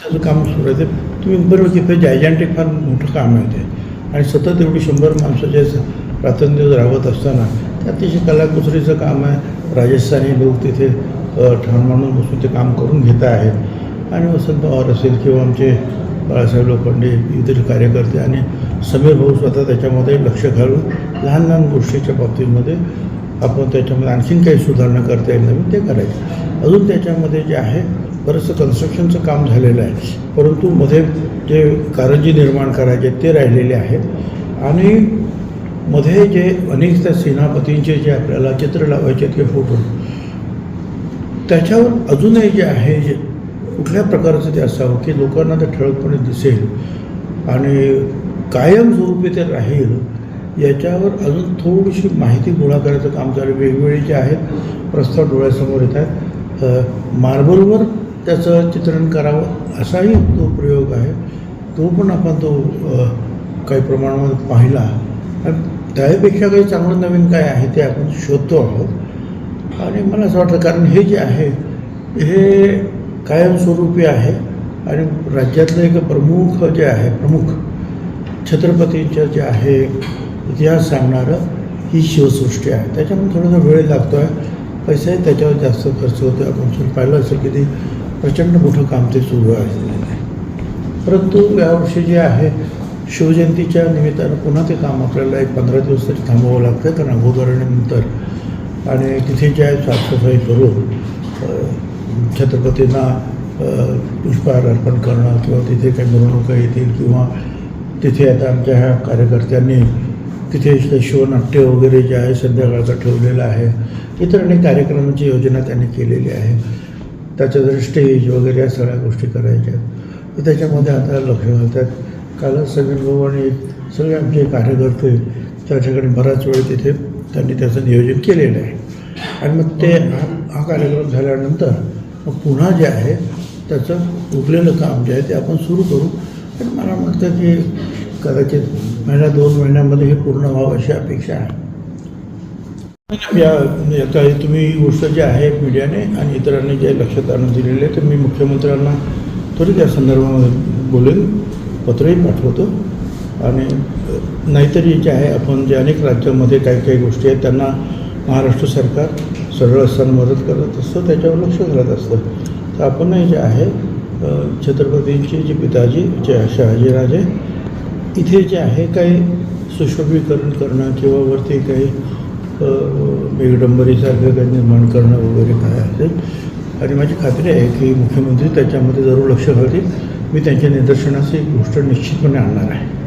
त्याचं काम सुरू आहे. ते तुम्ही बरोबर की ते जायजॅन्टिक फार मोठं काम आहे ते. आणि सतत एवढी शंभर माणसाचे प्रातिनिध्य राहत असताना ते अतिशय कलाकुसरीचं काम आहे. राजस्थानी लोक तिथे ठाण मांडून बसून ते काम करून घेत आहेत. आणि वसंत पवार असेल किंवा आमचे बाळासाहेब लोखंडे इतर कार्यकर्ते आणि समीर भाऊ स्वतः त्याच्यामध्ये लक्ष घालून लहान लहान गोष्टीच्या बाबतीमध्ये आपण त्याच्यामध्ये आणखीन काही सुधारणा करता येईल नवीन ते करायचं. अजून त्याच्यामध्ये जे आहे बरंचसं कन्स्ट्रक्शनचं काम झालेलं आहे. परंतु मध्ये जे कारंजी निर्माण करायचे ते राहिलेले आहेत. आणि मध्ये जे अनेक त्या सेनापतींचे जे आपल्याला चित्र लावायचे ते फोटो. त्याच्यावर अजूनही जे आहे जे कुठल्या प्रकारचं ते असावं की लोकांना ते ठळकपणे दिसेल आणि कायमस्वरूपी ते राहील याच्यावर अजून थोडीशी माहिती गोळा करायचं काम चालू वेगवेगळे जे आहेत प्रस्ताव डोळ्यासमोर येत आहेत. मार्बलवर त्याचं चित्रण करावं असाही तो प्रयोग आहे. तो पण आपण तो काही प्रमाणामध्ये पाहिला. त्यापेक्षा काही चांगलं नवीन काय आहे ते आपण शोधतो आहोत. आणि मला असं वाटतं कारण हे जे आहे हे कायमस्वरूपी आहे. आणि राज्यातलं एक प्रमुख जे आहे प्रमुख छत्रपतींचं जे आहे इतिहास सांगणारं ही शिवसृष्टी आहे. त्याच्यामुळे थोडासा वेळ लागतो आहे पैसाही त्याच्यावर जास्त खर्च होतो आपण पाहिलं असेल की ते प्रचंड मोठं काम ते सुरू आहे. परंतु यावर्षी जे आहे शिवजयंतीच्या निमित्तानं पुन्हा ते काम आपल्याला एक पंधरा दिवस तरी थांबावं लागतं कारण अगोदर आणि तिथे जे आहे साफसफाई करून छत्रपतींना पुष्पहार अर्पण करणं किंवा तिथे काही मिरवणुका येतील किंवा तिथे आता आमच्या ह्या कार्यकर्त्यांनी तिथे शिवनाट्य वगैरे जे आहे संध्याकाळचं ठेवलेलं आहे. इतर अनेक कार्यक्रमांची योजना त्यांनी केलेली आहे. त्याचं स्टेज वगैरे या सगळ्या गोष्टी करायच्या. आहेत. तर त्याच्यामध्ये आता लक्ष घालतात. कालच समीर भाऊ आणि सगळे आमचे कार्यकर्ते त्या ठिकाणी बराच वेळ तिथे त्यांनी त्याचं नियोजन केलेलं आहे. आणि मग ते हा हा कार्यक्रम झाल्यानंतर मग पुन्हा जे आहे त्याचं उरलेलं काम जे आहे ते आपण सुरू करू. आणि मला म्हणतं की कदाचित महिन्या दोन महिन्यामध्ये हे पूर्ण व्हावं अशी अपेक्षा आहे. या आता तुम्ही गोष्ट जी आहे मीडियाने आणि इतरांनी जे लक्षात आणून दिलेले आहे तर मी मुख्यमंत्र्यांना त्वरित या संदर्भामध्ये बोलेन पत्रही पाठवतो. आणि नाहीतर नाहीतरी जे आहे आपण जे अनेक राज्यामध्ये काही काही गोष्टी आहेत त्यांना महाराष्ट्र सरकार सरळ असताना मदत करत असतं त्याच्यावर लक्ष घालत असतं. तर आपणही जे आहे छत्रपतींचे जे पिताजी जे शहाजीराजे इथे जे आहे काही सुशोभीकरण करणं किंवा वरती काही अ, काही निर्माण करणं वगैरे काय असेल. आणि माझी खात्री आहे की मुख्यमंत्री त्याच्यामध्ये जरूर लक्ष घालतील. मी त्यांच्या निदर्शनास एक गोष्ट निश्चितपणे आणणार आहे.